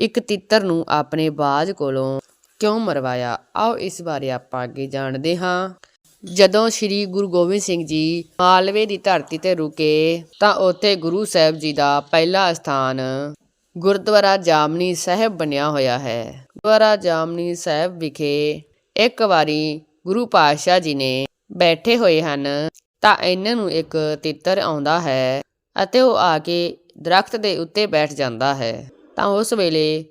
ਇੱਕ ਤਿੱਤਰ ਨੂੰ ਆਪਣੇ ਬਾਜ ਕੋਲੋਂ ਕਿਉਂ ਮਰਵਾਇਆ? ਆਓ ਇਸ ਬਾਰੇ ਆਪਾਂ ਅੱਗੇ ਜਾਣਦੇ ਹਾਂ। ਜਦੋਂ ਸ੍ਰੀ ਗੁਰੂ ਗੋਬਿੰਦ ਸਿੰਘ ਜੀ ਮਾਲਵੇ ਦੀ ਧਰਤੀ ਤੇ ਰੁਕੇ, ਤਾਂ ਉੱਥੇ ਗੁਰੂ ਸਾਹਿਬ ਜੀ ਦਾ ਪਹਿਲਾ ਸਥਾਨ ਗੁਰਦੁਆਰਾ ਜਾਮਨੀ ਸਾਹਿਬ ਬਣਿਆ ਹੋਇਆ ਹੈ। ਗੁਰਦੁਆਰਾ ਜਾਮਨੀ ਸਾਹਿਬ ਵਿਖੇ ਇੱਕ ਵਾਰੀ ਗੁਰੂ ਪਾਤਸ਼ਾਹ ਜੀ ਨੇ ਬੈਠੇ ਹੋਏ ਹਨ, ਤਾਂ ਇਹਨਾਂ ਨੂੰ ਇੱਕ ਤਿੱਤਰ ਆਉਂਦਾ ਹੈ ਅਤੇ ਉਹ ਆ ਕੇ ਦਰਖਤ ਦੇ ਉੱਤੇ ਬੈਠ ਜਾਂਦਾ ਹੈ। ਤਾਂ ਉਸ ਵੇਲੇ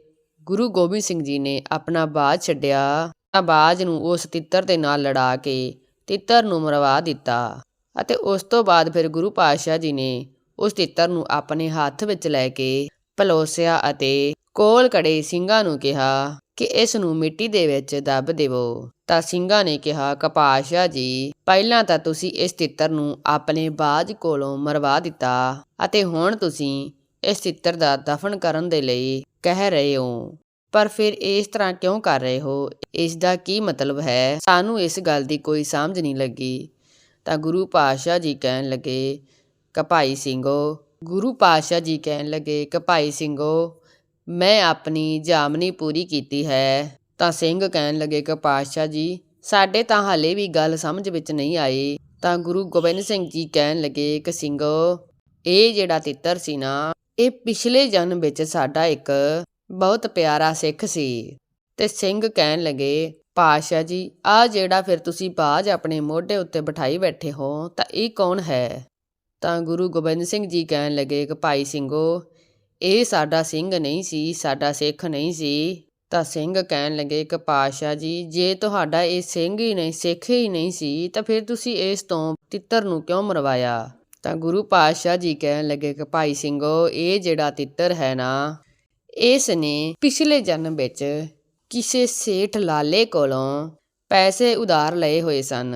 ਗੁਰੂ ਗੋਬਿੰਦ ਸਿੰਘ ਜੀ ਨੇ ਆਪਣਾ ਬਾਜ ਛੱਡਿਆ ਤਾਂ ਬਾਜ ਨੂੰ ਉਸ ਤਿੱਤਰ ਦੇ ਨਾਲ ਲੜਾ ਕੇ ਤਿੱਤਰ ਨੂੰ ਮਰਵਾ ਦਿੱਤਾ ਅਤੇ ਉਸ ਤੋਂ ਬਾਅਦ ਫਿਰ ਗੁਰੂ ਪਾਤਸ਼ਾਹ ਜੀ ਨੇ ਉਸ ਤਿੱਤਰ ਨੂੰ ਆਪਣੇ ਹੱਥ ਵਿੱਚ ਲੈ ਕੇ ਪਲੋਸਿਆ ਅਤੇ ਕੋਲ ਕੜੇ ਸਿੰਘਾਂ ਨੂੰ ਕਿਹਾ ਕਿ ਇਸ ਨੂੰ ਮਿੱਟੀ ਦੇ ਵਿੱਚ ਦੱਬ ਦੇਵੋ। ਤਾਂ ਸਿੰਘਾਂ ਨੇ ਕਿਹਾ, ਕਪਾਸ਼ਾ ਜੀ, ਪਹਿਲਾਂ ਤਾਂ ਤੁਸੀਂ ਇਸ ਤਿੱਤਰ ਨੂੰ ਆਪਣੇ ਬਾਜ ਕੋਲੋਂ ਮਰਵਾ ਦਿੱਤਾ ਅਤੇ ਹੁਣ ਤੁਸੀਂ ਇਸ ਤਿੱਤਰ ਦਾ ਦਫਨ ਕਰਨ ਦੇ ਲਈ ਕਹਿ ਰਹੇ ਹੋ। ਪਰ ਫਿਰ ਇਸ ਤਰ੍ਹਾਂ ਕਿਉਂ ਕਰ ਰਹੇ ਹੋ? ਇਸ ਦਾ ਕੀ ਮਤਲਬ ਹੈ? ਸਾਨੂੰ ਇਸ ਗੱਲ ਦੀ ਕੋਈ ਸਮਝ ਨਹੀਂ ਲੱਗੀ। ਤਾਂ ਗੁਰੂ ਪਾਤਸ਼ਾਹ ਜੀ ਕਹਿਣ ਲੱਗੇ, ਕਪਾਈ ਸਿੰਘੋ, ਗੁਰੂ ਪਾਤਸ਼ਾਹ ਜੀ ਕਹਿਣ ਲੱਗੇ, ਕਪਾਈ ਸਿੰਘੋ, ਮੈਂ ਆਪਣੀ ਜਾਮਨੀ ਪੂਰੀ ਕੀਤੀ ਹੈ। ਤਾਂ ਸਿੰਘ ਕਹਿਣ ਲੱਗੇ ਕਿ ਪਾਤਸ਼ਾਹ ਜੀ, ਸਾਡੇ ਤਾਂ ਹਾਲੇ ਵੀ ਗੱਲ ਸਮਝ ਵਿੱਚ ਨਹੀਂ ਆਈ। ਤਾਂ ਗੁਰੂ ਗੋਬਿੰਦ ਸਿੰਘ ਜੀ ਕਹਿਣ ਲੱਗੇ ਕਿ ਸਿੰਘੋ, ਇਹ ਜਿਹੜਾ ਤਿੱਤਰ ਸੀ ਨਾ ਇਹ ਪਿਛਲੇ ਜਨਮ ਵਿੱਚ ਸਾਡਾ ਇੱਕ ਬਹੁਤ ਪਿਆਰਾ ਸਿੱਖ ਸੀ। ਤੇ ਸਿੰਘ ਕਹਿਣ ਲੱਗੇ, ਪਾਤਸ਼ਾਹ ਜੀ, ਆ ਜਿਹੜਾ ਫਿਰ ਤੁਸੀਂ ਬਾਜ ਆਪਣੇ ਮੋਢੇ ਉੱਤੇ ਬਿਠਾਈ ਬੈਠੇ ਹੋ, ਤਾਂ ਇਹ ਕੌਣ ਹੈ? ਤਾਂ ਗੁਰੂ ਗੋਬਿੰਦ ਸਿੰਘ ਜੀ ਕਹਿਣ ਲੱਗੇ ਕਿ ਭਾਈ ਸਿੰਘੋ, ਇਹ ਸਾਡਾ ਸਿੰਘ ਨਹੀਂ ਸੀ, ਸਾਡਾ ਸਿੱਖ ਨਹੀਂ ਸੀ। ਤਾਂ ਸਿੰਘ ਕਹਿਣ ਲੱਗੇ ਕਿ ਪਾਤਸ਼ਾਹ ਜੀ, ਜੇ ਤੁਹਾਡਾ ਇਹ ਸਿੰਘ ਹੀ ਨਹੀਂ, ਸਿੱਖ ਹੀ ਨਹੀਂ ਸੀ, ਤਾਂ ਫਿਰ ਤੁਸੀਂ ਇਸ ਤੋਂ ਤਿੱਤਰ ਨੂੰ ਕਿਉਂ ਮਰਵਾਇਆ? ਤਾਂ ਗੁਰੂ ਪਾਤਸ਼ਾਹ ਜੀ ਕਹਿਣ ਲੱਗੇ ਕਿ ਭਾਈ ਸਿੰਘੋ, ਇਹ ਜਿਹੜਾ ਤਿੱਤਰ ਹੈ ਨਾ, ਇਸ ਨੇ ਪਿਛਲੇ ਜਨਮ ਵਿੱਚ ਕਿਸੇ ਸੇਠ ਲਾਲੇ ਕੋਲੋਂ ਪੈਸੇ ਉਧਾਰ ਲਏ ਹੋਏ ਸਨ।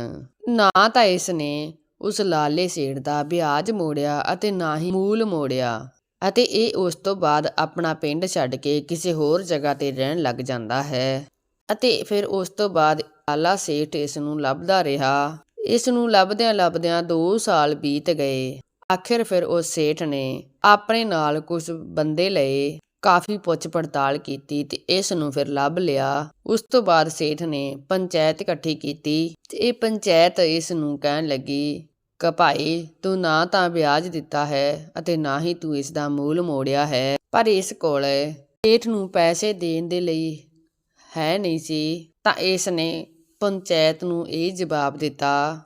ਨਾ ਤਾਂ ਇਸ ਨੇ ਉਸ ਲਾਲੇ ਸੇਠ ਦਾ ਵਿਆਜ ਮੋੜਿਆ ਅਤੇ ਨਾ ਹੀ ਮੂਲ ਮੋੜਿਆ ਅਤੇ ਇਹ ਉਸ ਤੋਂ ਬਾਅਦ ਆਪਣਾ ਪਿੰਡ ਛੱਡ ਕੇ ਕਿਸੇ ਹੋਰ ਜਗ੍ਹਾ ਤੇ ਰਹਿਣ ਲੱਗ ਜਾਂਦਾ ਹੈ ਅਤੇ ਫਿਰ ਉਸ ਤੋਂ ਬਾਅਦ ਲਾਲਾ ਸੇਠ ਇਸ ਨੂੰ ਲੱਭਦਾ ਰਿਹਾ। ਇਸ ਨੂੰ ਲੱਭਦਿਆਂ ਲੱਭਦਿਆਂ 2 ਸਾਲ ਬੀਤ ਗਏ। ਆਖਿਰ ਫਿਰ ਉਸ ਸੇਠ ਨੇ ਆਪਣੇ ਨਾਲ ਕੁਝ ਬੰਦੇ ਲਏ, ਕਾਫੀ ਪੁੱਛ ਪੜਤਾਲ ਕੀਤੀ ਤੇ ਇਸ ਨੂੰ ਫਿਰ ਲੱਭ ਲਿਆ। ਉਸ ਤੋਂ ਬਾਅਦ ਸੇਠ ਨੇ ਪੰਚਾਇਤ ਇਕੱਠੀ ਕੀਤੀ ਤੇ ਇਹ ਪੰਚਾਇਤ ਇਸ ਨੂੰ ਕਹਿਣ ਲੱਗੀ, ਕਿ ਭਾਈ, ਤੂੰ ਨਾ ਤਾਂ ਵਿਆਜ ਦਿੱਤਾ ਹੈ ਅਤੇ ਨਾ ਹੀ ਤੂੰ ਇਸ ਦਾ ਮੂਲ ਮੋੜਿਆ ਹੈ, ਪਰ ਇਸ ਕੋਲ ਸੇਠ ਨੂੰ ਪੈਸੇ ਦੇਣ ਦੇ ਲਈ ਹੈ ਨਹੀਂ ਸੀ, ਤਾਂ ਇਸ ਨੇ ਪੰਚਾਇਤ ਨੂੰ ਇਹ ਜਵਾਬ ਦਿੱਤਾ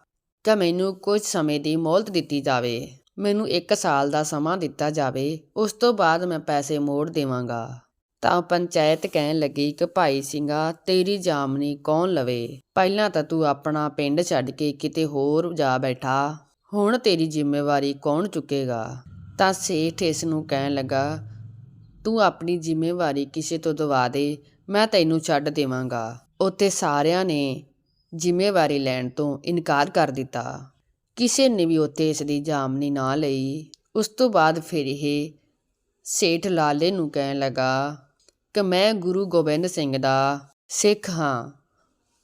ਕਿ ਮੈਨੂੰ ਕੁਝ ਸਮੇਂ ਦੀ ਮੌਲਤ ਦਿੱਤੀ ਜਾਵੇ। ਮੈਨੂੰ 1 ਸਾਲ ਦਾ ਸਮਾਂ ਦਿੱਤਾ ਜਾਵੇ। ਉਸ ਤੋਂ ਬਾਅਦ ਮੈਂ ਪੈਸੇ ਮੋੜ ਦੇਵਾਂਗਾ। ਤਾਂ ਪੰਚਾਇਤ ਕਹਿਣ ਲੱਗੀ ਕਿ ਭਾਈ ਸਿੰਘਾ, ਤੇਰੀ ਜਾਮਨੀ ਕੌਣ ਲਵੇ? ਪਹਿਲਾਂ ਤਾਂ ਤੂੰ ਆਪਣਾ ਪਿੰਡ ਛੱਡ ਕੇ ਕਿਤੇ ਹੋਰ ਜਾ ਬੈਠਾ। ਹੁਣ ਤੇਰੀ ਜ਼ਿੰਮੇਵਾਰੀ ਕੌਣ ਚੁੱਕੇਗਾ? ਤਾਂ ਸੇਠ ਇਸ ਨੂੰ ਕਹਿਣ ਲੱਗਾ, ਤੂੰ ਆਪਣੀ ਜ਼ਿੰਮੇਵਾਰੀ ਕਿਸੇ ਤੋਂ ਦਵਾ ਦੇ। ਮੈਂ ਤੈਨੂੰ ਛੱਡ ਦੇਵਾਂਗਾ। ਉੱਥੇ ਸਾਰਿਆਂ ਨੇ ਜ਼ਿੰਮੇਵਾਰੀ ਲੈਣ ਤੋਂ ਇਨਕਾਰ ਕਰ ਦਿੱਤਾ। ਕਿਸੇ ਨੇ ਵੀ ਉੱਥੇ ਇਸ ਦੀ ਜਾਮਨੀ ਨਾ ਲਈ। ਉਸ ਤੋਂ ਬਾਅਦ ਫਿਰ ਇਹ ਸੇਠ ਲਾਲੇ ਨੂੰ ਕਹਿਣ ਲੱਗਾ, ਕਿ ਮੈਂ ਗੁਰੂ ਗੋਬਿੰਦ ਸਿੰਘ ਦਾ ਸਿੱਖ ਹਾਂ।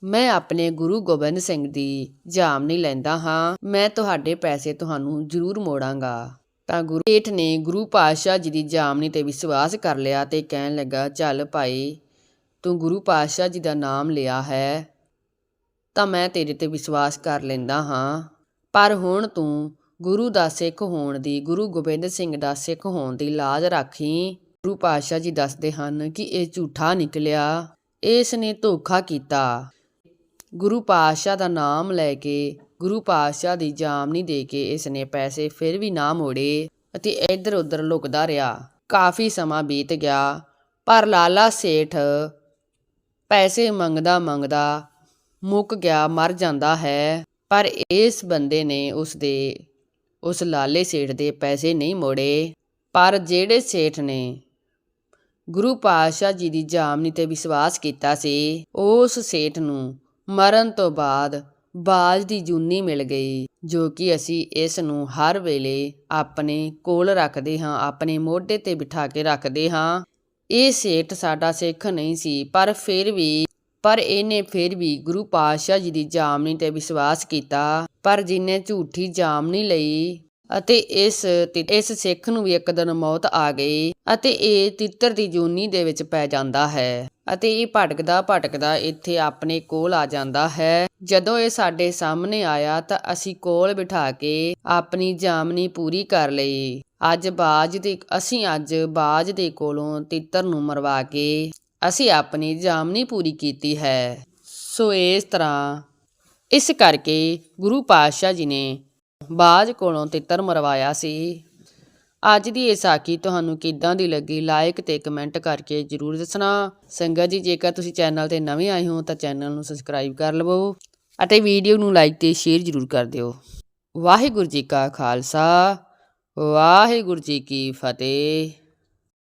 ਮੈਂ ਆਪਣੇ ਗੁਰੂ ਗੋਬਿੰਦ ਸਿੰਘ ਦੀ ਜਾਮਨੀ ਲੈਂਦਾ ਹਾਂ। ਮੈਂ ਤੁਹਾਡੇ ਪੈਸੇ ਤੁਹਾਨੂੰ ਜ਼ਰੂਰ ਮੋੜਾਂਗਾ। ਤਾਂ ਗੁਰੂ ਸੇਠ ਨੇ ਗੁਰੂ ਪਾਤਸ਼ਾਹ ਜੀ ਦੀ ਜਾਮਨੀ ਤੇ ਵਿਸ਼ਵਾਸ ਕਰ ਲਿਆ ਤੇ ਕਹਿਣ ਲੱਗਾ, ਚੱਲ ਭਾਈ ਤੂੰ ਗੁਰੂ ਪਾਤਸ਼ਾਹ ਜੀ ਦਾ ਨਾਮ ਲਿਆ ਹੈ, ਤਾਂ ਮੈਂ ਤੇਰੇ ਤੇ ਵਿਸ਼ਵਾਸ ਕਰ ਲੈਂਦਾ ਹਾਂ। ਪਰ ਹੁਣ ਤੂੰ ਗੁਰੂ ਦਾ ਸਿੱਖ ਹੋਣ ਦੀ, ਗੁਰੂ ਗੋਬਿੰਦ ਸਿੰਘ ਦਾ ਸਿੱਖ ਹੋਣ ਦੀ ਲਾਜ ਰਾਖੀ। ਗੁਰੂ ਪਾਤਸ਼ਾਹ ਜੀ ਦੱਸਦੇ ਹਨ ਕਿ ਇਹ ਝੂਠਾ ਨਿਕਲਿਆ। ਇਸ ਨੇ ਧੋਖਾ ਕੀਤਾ। ਗੁਰੂ ਪਾਤਸ਼ਾਹ ਦਾ ਨਾਮ ਲੈ ਕੇ, ਗੁਰੂ ਪਾਤਸ਼ਾਹ ਦੀ ਜਾਮਨੀ ਦੇ ਕੇ ਇਸ ਨੇ ਪੈਸੇ ਫਿਰ ਵੀ ਨਾ ਮੋੜੇ ਅਤੇ ਇੱਧਰ ਉੱਧਰ ਲੁਕਦਾ ਰਿਹਾ। ਕਾਫੀ ਸਮਾਂ ਬੀਤ ਗਿਆ, ਪਰ ਲਾਲਾ ਸੇਠ ਪੈਸੇ ਮੰਗਦਾ ਮੰਗਦਾ ਮੁੱਕ ਗਿਆ, ਮਰ ਜਾਂਦਾ ਹੈ। ਪਰ ਇਸ ਬੰਦੇ ਨੇ ਉਸ ਦੇ ਉਸ ਲਾਲੇ ਸੇਠ ਦੇ ਪੈਸੇ ਨਹੀਂ ਮੋੜੇ। ਪਰ ਜਿਹੜੇ ਸੇਠ ਨੇ ਗੁਰੂ ਪਾਤਸ਼ਾਹ ਜੀ ਦੀ ਜਾਮਨੀ ਤੇ ਵਿਸ਼ਵਾਸ ਕੀਤਾ ਸੀ, ਉਸ ਸੇਠ ਨੂੰ ਮਰਨ ਤੋਂ ਬਾਅਦ ਬਾਜ ਦੀ ਜੂਨੀ ਮਿਲ ਗਈ, ਜੋ ਕਿ ਅਸੀਂ ਇਸ ਨੂੰ ਹਰ ਵੇਲੇ ਆਪਣੇ ਕੋਲ ਰੱਖਦੇ ਹਾਂ, ਆਪਣੇ ਮੋਢੇ ਤੇ ਬਿਠਾ ਕੇ ਰੱਖਦੇ ਹਾਂ। ਇਹ ਸੇਠ ਸਾਡਾ ਸਿੱਖ ਨਹੀਂ ਸੀ, ਪਰ ਫਿਰ ਵੀ, ਪਰ ਇਹਨੇ ਫਿਰ ਵੀ ਗੁਰੂ ਪਾਤਸ਼ਾਹ ਜੀ ਦੀ ਜਾਮਨੀ ਤੇ ਵਿਸ਼ਵਾਸ ਕੀਤਾ। ਪਰ ਜਿਨੇ ਝੂਠੀ ਜਾਮਨੀ ਲਈ ਅਤੇ ਇਸ ਇਸ ਸਿੱਖ ਨੂੰ ਵੀ ਇੱਕ ਦਿਨ ਮੌਤ ਆ ਗਈ ਅਤੇ ਇਹ ਤਿੱਤਰ ਦੀ ਜੂਨੀ ਦੇ ਵਿੱਚ ਪੈ ਜਾਂਦਾ ਹੈ ਅਤੇ ਇਹ ਭਟਕਦਾ ਭਟਕਦਾ ਇੱਥੇ ਆਪਣੇ ਕੋਲ ਆ ਜਾਂਦਾ ਹੈ। ਜਦੋਂ ਇਹ ਸਾਡੇ ਸਾਹਮਣੇ ਆਇਆ ਤਾਂ ਅਸੀਂ ਕੋਲ ਬਿਠਾ ਕੇ ਆਪਣੀ ਜਾਮਨੀ ਪੂਰੀ ਕਰ ਲਈ। ਅੱਜ ਬਾਜ ਦੇ, ਅਸੀਂ ਅੱਜ ਬਾਜ ਦੇ ਕੋਲੋਂ ਤਿੱਤਰ ਨੂੰ ਮਰਵਾ ਕੇ ਅਸੀਂ ਆਪਣੀ ਜਾਮਨੀ ਪੂਰੀ ਕੀਤੀ ਹੈ। ਸੋ ਇਸ ਤਰ੍ਹਾਂ, ਇਸ ਕਰਕੇ ਗੁਰੂ ਪਾਤਸ਼ਾਹ ਜੀ ਨੇ ਬਾਜ ਕੋਲੋਂ ਤਿੱਤਰ ਮਰਵਾਇਆ ਸੀ। ਅੱਜ ਦੀ ਇਹ ਸਾਖੀ ਤੁਹਾਨੂੰ ਕਿੱਦਾਂ ਦੀ ਲੱਗੀ ਲਾਈਕ ਤੇ ਕਮੈਂਟ ਕਰਕੇ ਜਰੂਰ ਦੱਸਣਾ। ਸੰਗਤ ਜੀ, ਜੇਕਰ ਤੁਸੀਂ ਚੈਨਲ ਤੇ ਨਵੇਂ ਆਏ ਹੋ, ਤਾਂ ਚੈਨਲ ਨੂੰ ਸਬਸਕ੍ਰਾਈਬ ਕਰ ਲਵੋ ਅਤੇ ਵੀਡੀਓ ਨੂੰ ਲਾਈਕ ਤੇ ਸ਼ੇਅਰ ਜਰੂਰ ਕਰ ਦਿਓ। ਵਾਹਿਗੁਰੂ ਜੀ ਕਾ ਖਾਲਸਾ। ਵਾਹਿਗੁਰੂ ਜੀ ਕੀ ਫਤਿਹ।